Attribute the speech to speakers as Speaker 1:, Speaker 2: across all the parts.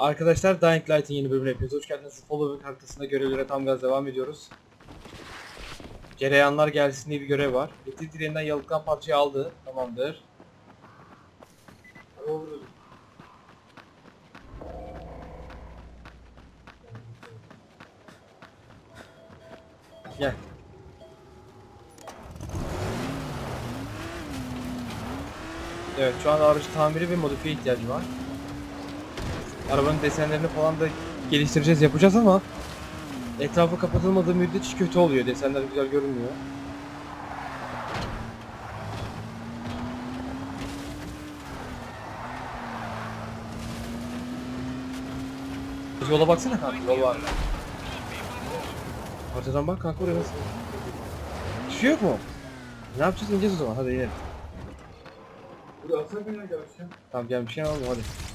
Speaker 1: Arkadaşlar Dying Light'in yeni bölümüne hepiniz hoş geldiniz. Following haritasında görevlere tam gaz devam ediyoruz. Cereyanlar gelsin diye bir görev var. Elektrik direğinden yalıtkan parçayı aldı. Tamamdır. Gel. Evet şu an aracı tamiri ve modifiye ihtiyacı var. Arabanın desenlerini falan da geliştireceğiz yapacağız ama etrafı kapatılmadığı müddetçe kötü oluyor. Desenler güzel görünmüyor. Yola baksana kanka yol var. Haritadan bak kanka oraya nasıl? Bir şey yok mu? Ne yapacağız ineceğiz o zaman hadi inelim.
Speaker 2: Buraya atsak mı ya gerçekten?
Speaker 1: Tamam gelmişken alalım hadi.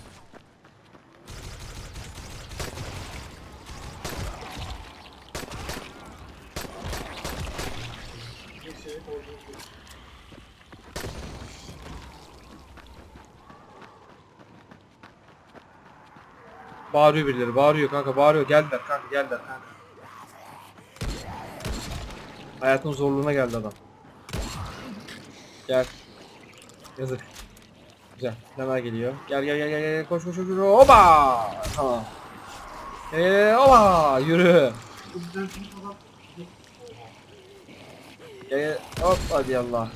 Speaker 1: Bağırıyor birileri bağırıyor kanka bağırıyor geldiler kanka geldiler kanka. Hayatın zorluğuna geldi adam. Gel. Yazık. Güzel. Neler geliyor. Gel gel gel gel gel koş koş koş. Oba! Tamam. Eee oba! Yürü.
Speaker 2: Bir adam.
Speaker 1: Gel gel. Hop hadi Allah.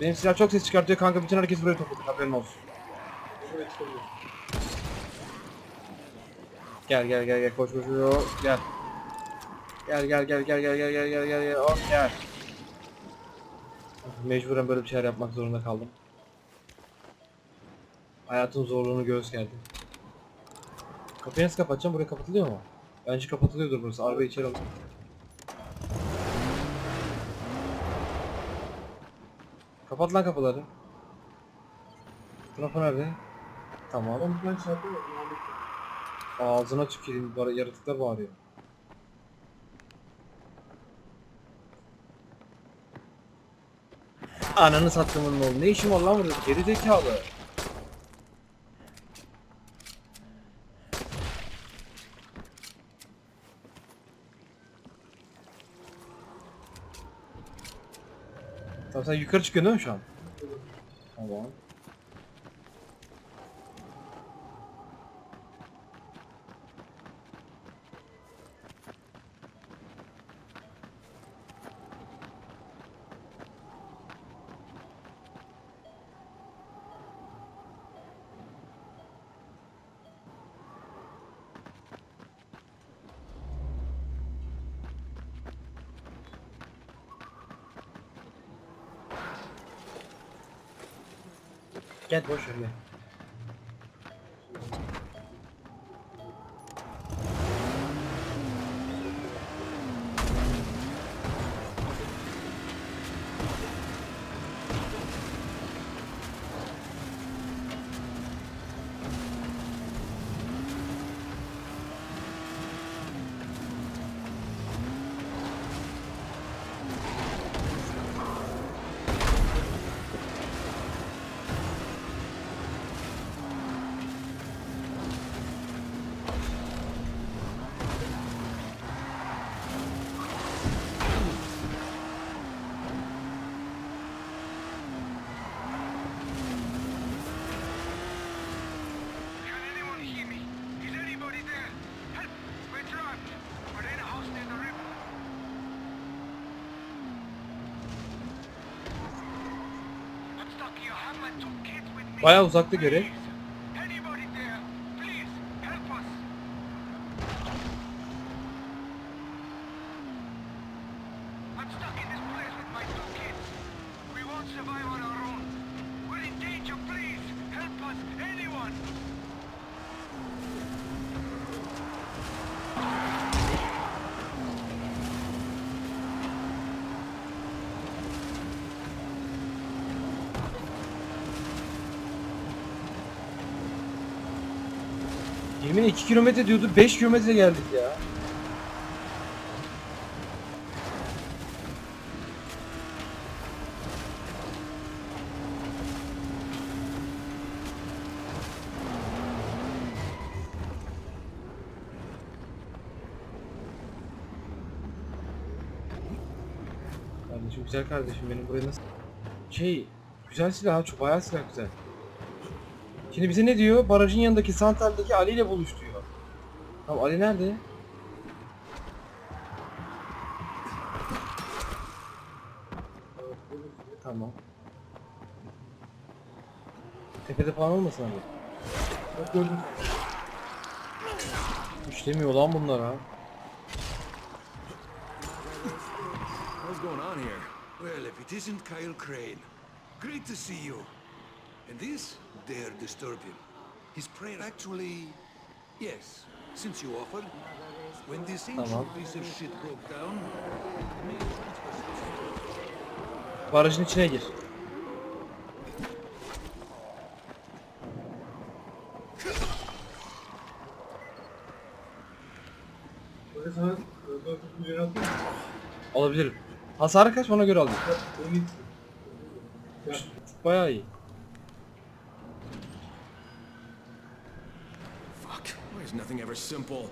Speaker 1: Benim silah çok ses çıkartıyor kanka bütün herkes buraya topladık haberin olsun.
Speaker 2: Evet.
Speaker 1: Gel gel gel gel koş koş koş gel. Gel gel gel gel gel gel gel gel gel gel hop gel. Mecburen böyle bir şeyler yapmak zorunda kaldım. Hayatın zorluğunu göğüs geldi. Kapıyı nasıl kapatacağım? Buraya kapatılıyor mu? Bence kapatılıyordur burası. Arabayı içeri alalım. Kapat lan kapıları. Trafo nerede? Tamam.
Speaker 2: Ben çarpıyor.
Speaker 1: Ağzına tüküreyim var yaratıklar bağırıyor. Ananı sattığımın oğlu. Ne işim var lan burada? Geri zekalı. Tamam sen yukarı çıkıyorsun değil mi şu an? Tamam. Gel boş ver gel. Bayağı uzakta görev. Yemin 2 kilometre diyordu 5 kilometre geldik ya. Kardeşim güzel kardeşim benim buraya nasıl... Şey, güzel silah ha, çok bayağı silah güzel. Şimdi bize ne diyor? Barajın yanındaki santraldeki Ali ile buluş diyor. Tamam Ali nerede? Tamam. Tepede falan olmasın abi.
Speaker 2: Bak gördüm.
Speaker 1: İşlemiyor lan bunlar ha.
Speaker 3: What's going on here?
Speaker 4: Well, if it isn't Kyle Crane. Great to see you. And this? Dare disturb him. His prayer actually... Yes, since you offered. When this ancient piece of shit broke down...
Speaker 1: Barajın içine gir. Alabilirim. Hasarı kaç ona göre alayım. Bayağı iyi.
Speaker 3: İs nothing ever simple?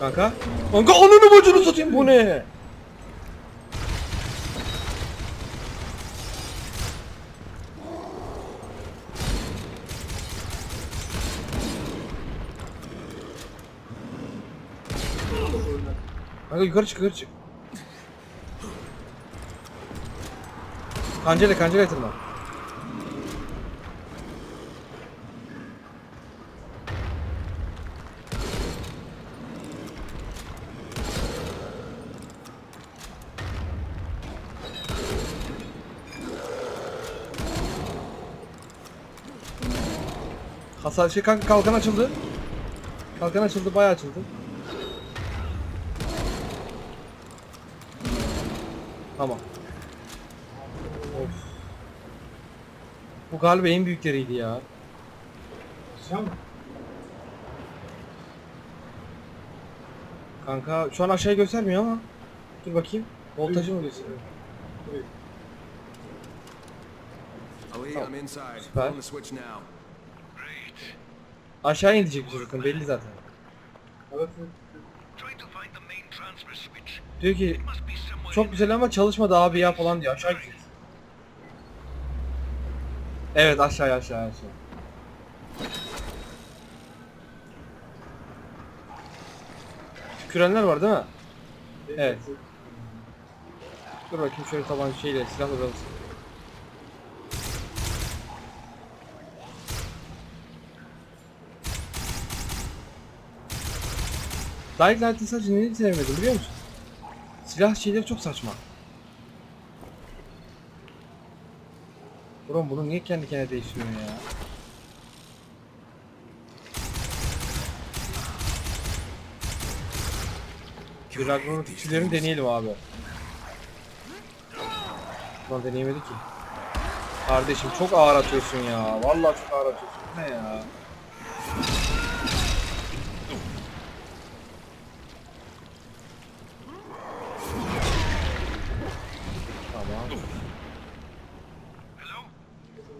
Speaker 1: Kanka. Kanka ananı bacını satayım bu ne? Kanka yukarı çık yukarı çık. Kancayla kancayla tırman. Hasar şey kanka kalkan açıldı. Kalkan açıldı bayağı açıldı. Tamam. Of. Bu galiba en büyükleriydi ya.
Speaker 2: Sen?
Speaker 1: Kanka şu an aşağıya göstermiyor ama. Dur bakayım. Voltajı mı gösteriyor?
Speaker 2: Evet.
Speaker 3: Ali,
Speaker 1: Oh,
Speaker 3: I'm inside.
Speaker 1: super.
Speaker 3: On the switch now.
Speaker 5: Great.
Speaker 1: Aşağı inecek bir çocukun belli zaten.
Speaker 2: Evet.
Speaker 1: Diyor ki çok güzel ama çalışmadı abi ya falan diyor. Aşağı gideceğiz. Evet aşağıya aşağı aşağı. Tükürenler var değil mi? Evet. Dur bakayım şöyle tabanca şeyle silahla biraz. Dying Light'ın sadece neyi sevmedim biliyor musun? Silah şeyleri çok saçma. Bro bunu niye kendi kendine değiştiriyorsun ya? Bir Ragnarok tüçülerini deneyelim abi. Lan deneyemedik ki. Kardeşim çok ağır atıyorsun ya. Vallahi çok ağır atıyorsun. Ne ya? Tamam.
Speaker 5: Hello?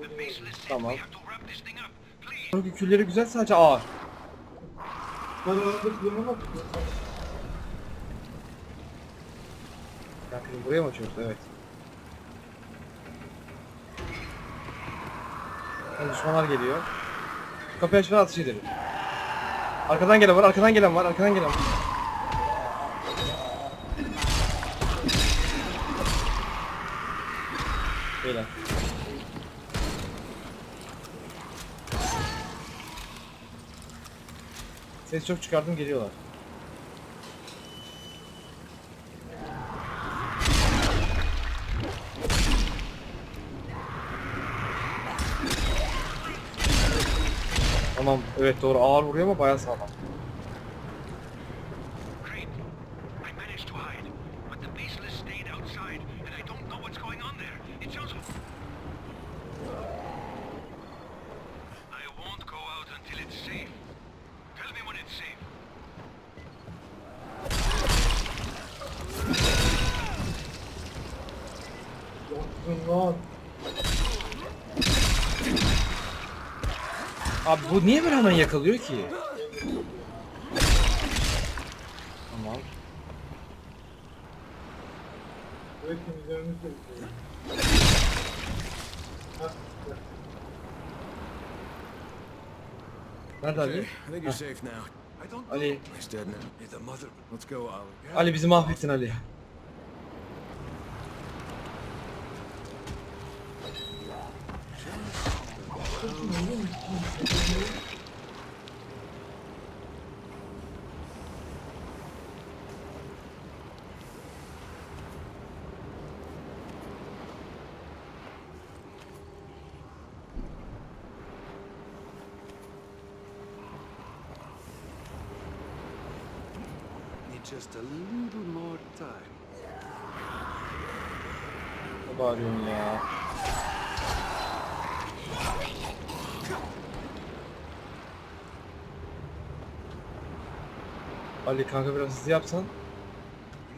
Speaker 5: The baseless said
Speaker 1: Tamam.
Speaker 5: we have to wrap this thing up.
Speaker 1: Çünkü külleri güzel sadece ağır.
Speaker 2: Ben arada kullanma bak.
Speaker 1: Bakın buraya mı açıyoruz? Evet. Lan düşmanlar geliyor. Kapıyı aç ve atış edelim. Arkadan gelen var, arkadan gelen var, arkadan gelen var. Ses çok çıkardım geliyorlar. Tamam, evet doğru ağır vuruyor ama bayağı sağlam.
Speaker 5: Great. I managed to hide, but the baseless stayed outside, and I don't know what's going on there. It sounds... I won't go out until it's safe. Tell me when it's safe.
Speaker 2: Yaptın lan.
Speaker 1: Abi bu niye böyle hemen yakalıyor ki? Tamam. Nerede Ali?
Speaker 4: Don't
Speaker 1: Ali. Ali bizi mahvettin Ali.
Speaker 4: Just a little more time.
Speaker 1: Ne bağırıyorsun ya? Ali kanka biraz hızlı yapsan.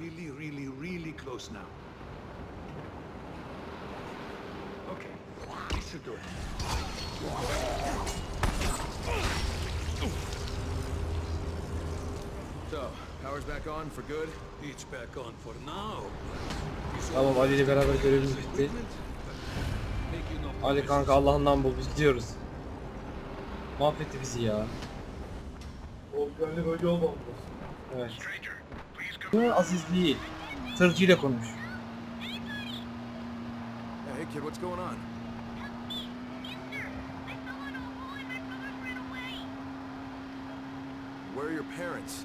Speaker 4: Really, really, really close now. Okay, this should do it.
Speaker 3: So, power's back on for good?
Speaker 4: It's back on for now.
Speaker 1: Tamam Ali ile beraber görevimiz bitti. Ali kanka Allah'ından bul biz gidiyoruz. Mahvetti bizi ya.
Speaker 2: O gönlü böyle olmamalı.
Speaker 1: Evet.
Speaker 5: Please.
Speaker 1: Ya Aziz değil. Tırcıyla konuş.
Speaker 3: Hey kid, what's going on? Where are your parents?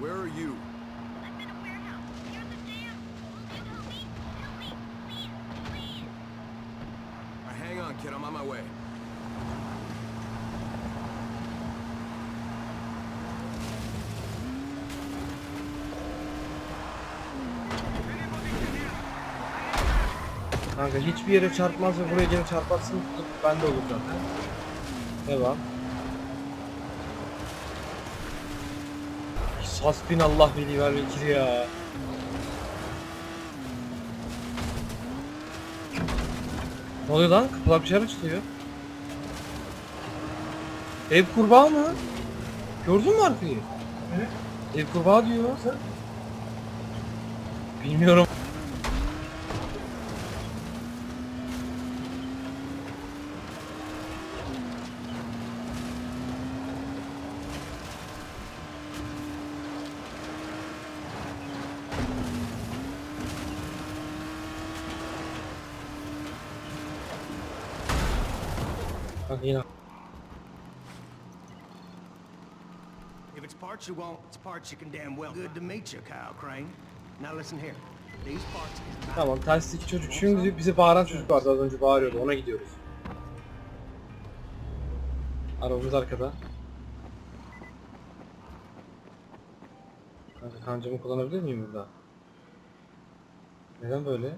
Speaker 3: Where are you? Uh, hang on, kid, I'm on my way.
Speaker 1: Kanka hiçbir yere çarpmaz ve buraya gelip çarparsın bende olur zaten. Devam. Hasbinallah veli ver vekil ya. Ne oluyor lan? Kapılar bir şeyler açılıyor. Ev kurbağa mı? Gördün mü arkayı?
Speaker 2: Ne?
Speaker 1: Ev kurbağa diyor. Bilmiyorum. Bak yine.
Speaker 6: If it's parts you want, it's parts you can damn well. Good to meet you, Kyle Crane. Now listen here. These parts is not
Speaker 1: Tamam tersteki çocuk şimdi bize bağıran çocuk vardı az önce bağırıyordu ona gidiyoruz. Arabamız arkada. Kanka kancamı kullanabilir miyim burada? Neden böyle?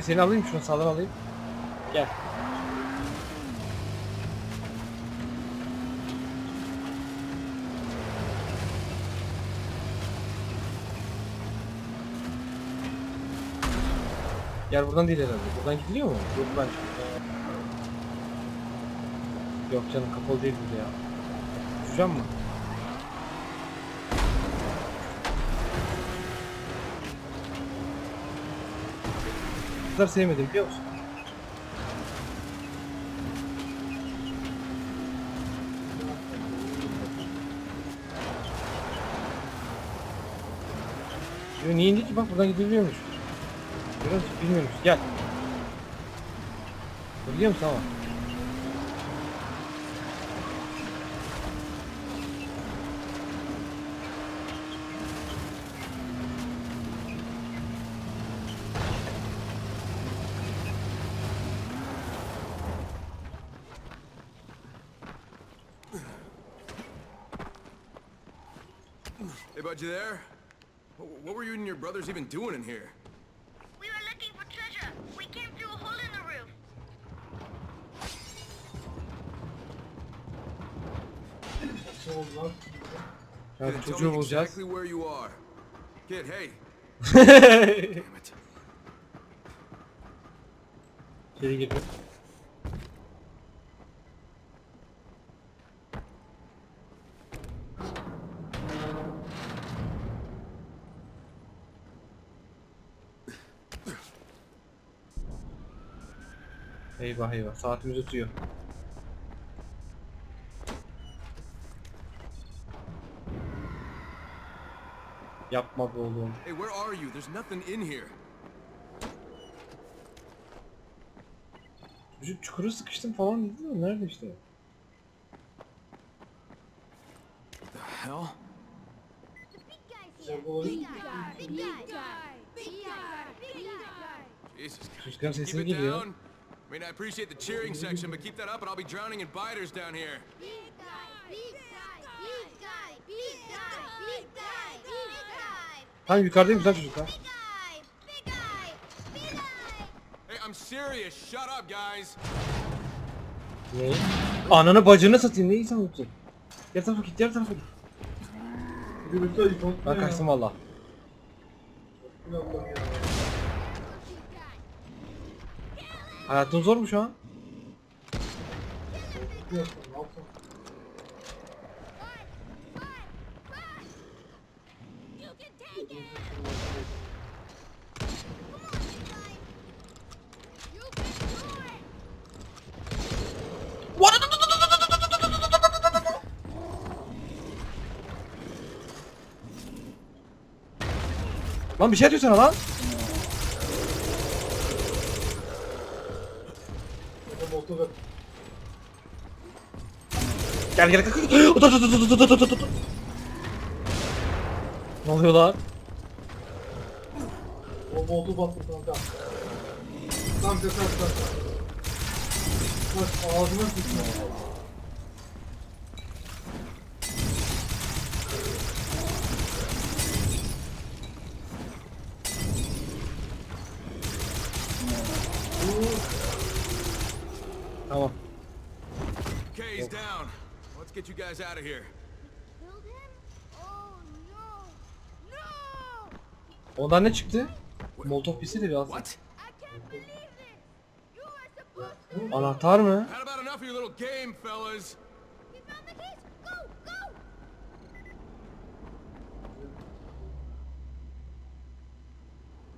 Speaker 1: Seni seni alayım şunu sağdan alayım. Gel. Gel buradan değil herhalde. Buradan gidiliyor mu? Yok ben Yok canım kapalı değil burada ya. Uçacağım mı? Bu kadar sevmedim biliyor musun? Yo, niye indi ki bak buradan. Görüyor musun? Bilmiyormuş. Gel. Biliyor musun ama?
Speaker 3: Hey, bud, you there? What were you and your brothers even doing in here?
Speaker 7: We were looking for treasure. We came through a hole in the roof.
Speaker 2: Ne oldu lan?
Speaker 1: Ya
Speaker 3: Gonna tell
Speaker 1: çocuğu
Speaker 3: me
Speaker 1: bulacağız.
Speaker 3: exactly where you are. Kid, hey. Damn it.
Speaker 1: İçeri girdim. Eyvah eyvah saatimiz ötüyor. Yapma be oğlum.
Speaker 3: Hey, where are you? There's nothing in here.
Speaker 1: Çocuk çukura sıkıştım falan dedi de nerede işte?
Speaker 3: The hell? Keep
Speaker 1: sesi geliyor.
Speaker 3: I mean, I appreciate the cheering section, but keep that up and I'll be drowning in biters down here.
Speaker 7: Big guy. Big guy. Big guy. Big guy. Big guy. Big guy.
Speaker 1: Tam yukarıdayım güzel çocuklar.
Speaker 7: Big guy. Big guy. Big guy.
Speaker 3: Hey, I'm serious. Shut up, guys.
Speaker 1: Ne? Ananı bacını satayım neyi sanıyorsun? Diğer tarafa git diğer tarafa git.
Speaker 2: Gürültü ayıp
Speaker 1: Ben kaçtım valla.
Speaker 2: Allah ya.
Speaker 1: Hayatın zor mu şu an?
Speaker 7: Do it.
Speaker 1: Lan bir şey atıyor sana lan. Gel gel gel. Otur otur otur otur otur otur. Ne oluyor lan?
Speaker 2: o moltu bastı kanka. Kanka kaç kaç. Kaç ağzına sıçma.
Speaker 1: Tamam.
Speaker 3: Get you guys out of here.
Speaker 7: Oh!
Speaker 1: Ondan ne çıktı? Molotov pisi de biraz.
Speaker 3: What?
Speaker 1: Anahtar mı?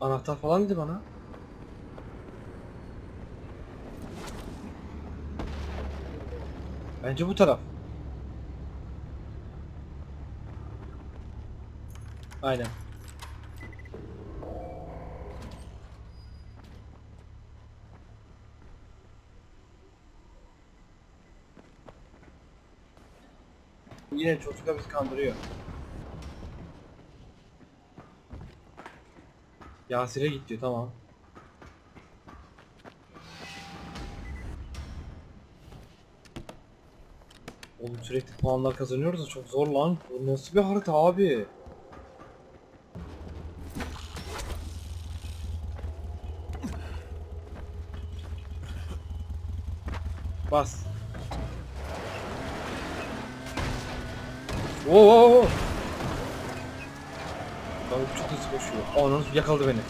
Speaker 1: Anahtar falan dedi bana. Bence bu taraf. Aynen. Yine çocuklar bizi kandırıyor. Yasir'e git diyor tamam. Oğlum sürekli puanlar kazanıyoruz da çok zor lan. Bu nasıl bir harita abi? Bas. Oo. oo, oo. Abi çok hızlı koşuyor. Ananı yakaladı beni.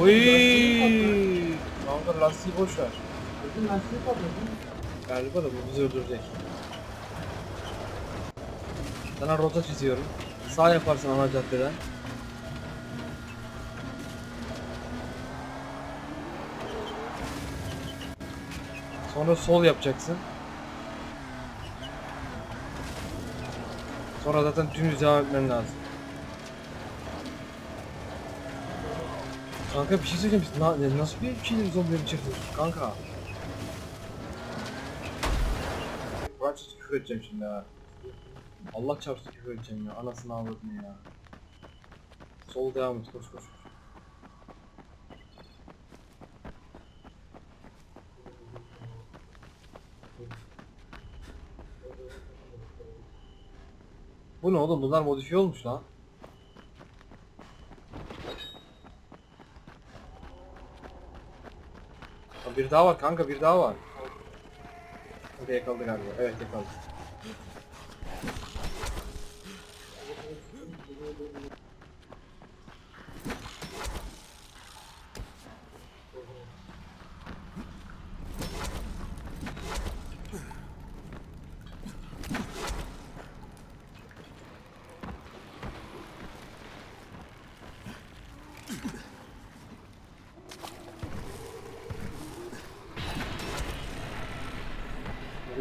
Speaker 1: Oy! Kanka lastiği boş ver.
Speaker 2: Lastiği patladı.
Speaker 1: Galiba da bu bizi öldürecek. Sana rota çiziyorum. Sağ yaparsın ana caddeden. Sonra sol yapacaksın. Sonra zaten dümdüz devam etmen lazım. Kanka bir şey söyleyeceğim. Na- nasıl bir şeyleri zombileri çekiyoruz kanka? Küfür edeceğim şimdi ha. Allah çarpsın küfür edeceğim ya. Anasını avradını ya. Sol devam et koş koş. Bu ne oğlum bunlar modifiye olmuş lan. Bir daha var kanka bir daha var. Hadi yakaladı galiba. Evet yakaladı.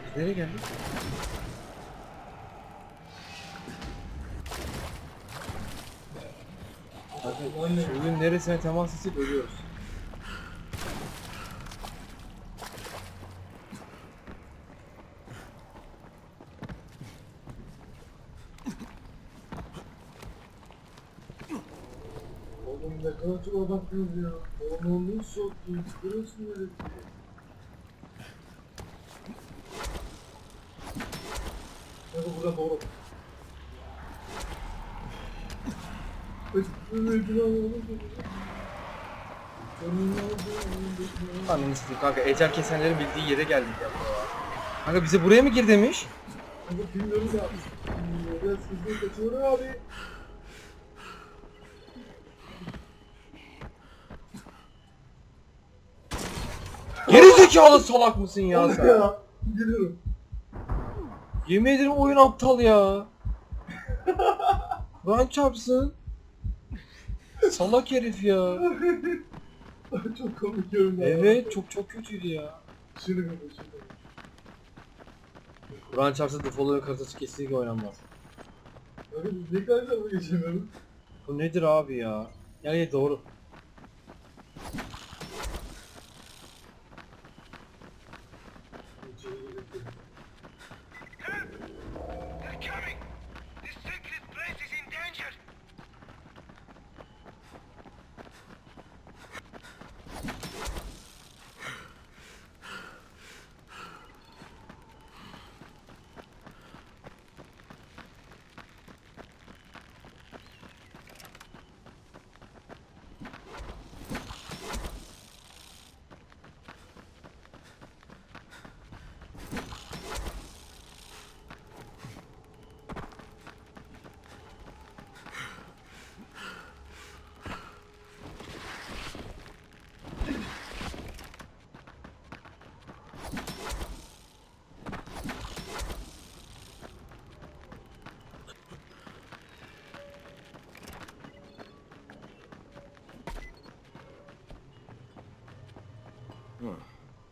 Speaker 1: Biz nereye geldik? Abi suyun neresine temas etsek ölüyoruz.
Speaker 2: Oğlum ne kadar çok odaklıyız ya. Oğlum soktu. Burası neresi? Ya bu burada doğru.
Speaker 1: Ananı satayım kanka ecel kesenlerin bildiği yere geldik ya. Kanka bize buraya mı gir demiş?
Speaker 2: Kanka bilmiyorum ya. Biraz hızlı kaçıyorum abi.
Speaker 1: Geri zekalı salak mısın ya sen?
Speaker 2: Geliyorum.
Speaker 1: Yemin ederim oyun aptal ya. Kur'an çarpsın. Salak herif ya.
Speaker 2: çok komik görünüyor.
Speaker 1: Evet çok çok kötüydü ya.
Speaker 2: Şunu bir şunu.
Speaker 1: Kur'an çarpsın The Following haritası kesinlikle oynanmaz.
Speaker 2: Biz ne kadar zaman geçemiyoruz?
Speaker 1: Bu nedir abi ya? Yani doğru.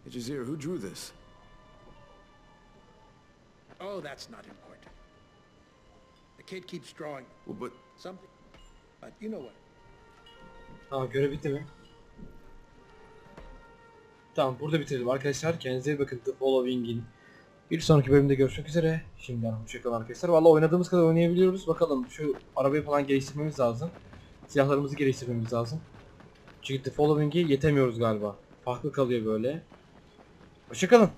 Speaker 3: Hey, Jazir, who drew this?
Speaker 8: Oh, that's not important. The kid keeps drawing
Speaker 3: Well, but
Speaker 8: something. But you know what?
Speaker 1: Tamam görev bitti mi? Tamam burada bitirelim arkadaşlar. Kendinize iyi bakın. The Following'in bir sonraki bölümde görüşmek üzere. Şimdiden hoşçakalın arkadaşlar. Valla oynadığımız kadar oynayabiliyoruz. Bakalım şu arabayı falan geliştirmemiz lazım. Silahlarımızı geliştirmemiz lazım. Çünkü The Following'e yetemiyoruz galiba. Farklı kalıyor böyle. Hoşçakalın.